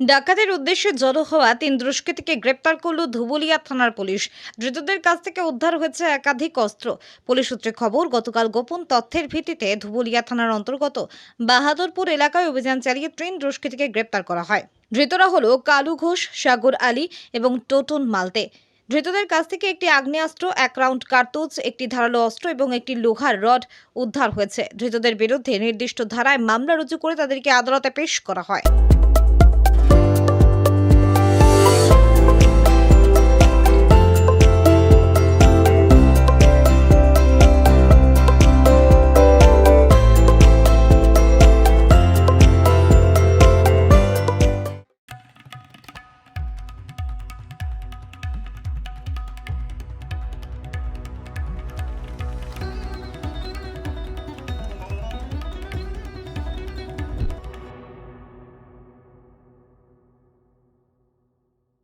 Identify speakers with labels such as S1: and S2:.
S1: ডাকাতের উদ্দেশ্যে জড়ো হওয়া তিন দুষ্কৃতীকে গ্রেপ্তার করল ধুবুলিয়া থানার পুলিশ। ধৃতদের কাছ থেকে উদ্ধার হয়েছে একাধিক অস্ত্র। পুলিশ সূত্রে খবর, গতকাল গোপন তথ্যের ভিত্তিতে ধুবুলিয়া থানার অন্তর্গত বাহাদুরপুর এলাকায় অভিযান চালিয়ে তিন দুষ্কৃতীকে গ্রেপ্তার করা হয়। ধৃতরা হল কালু ঘোষ, সাগর আলী এবং টোটন মালতে। ধৃতদের কাছ থেকে একটি আগ্নেয়াস্ত্র, এক রাউন্ড কার্তুজ, একটি ধারালো অস্ত্র এবং একটি লোহার রড উদ্ধার হয়েছে। ধৃতদের বিরুদ্ধে নির্দিষ্ট ধারায় মামলা রুজু করে তাদেরকে আদালতে পেশ করা হয়।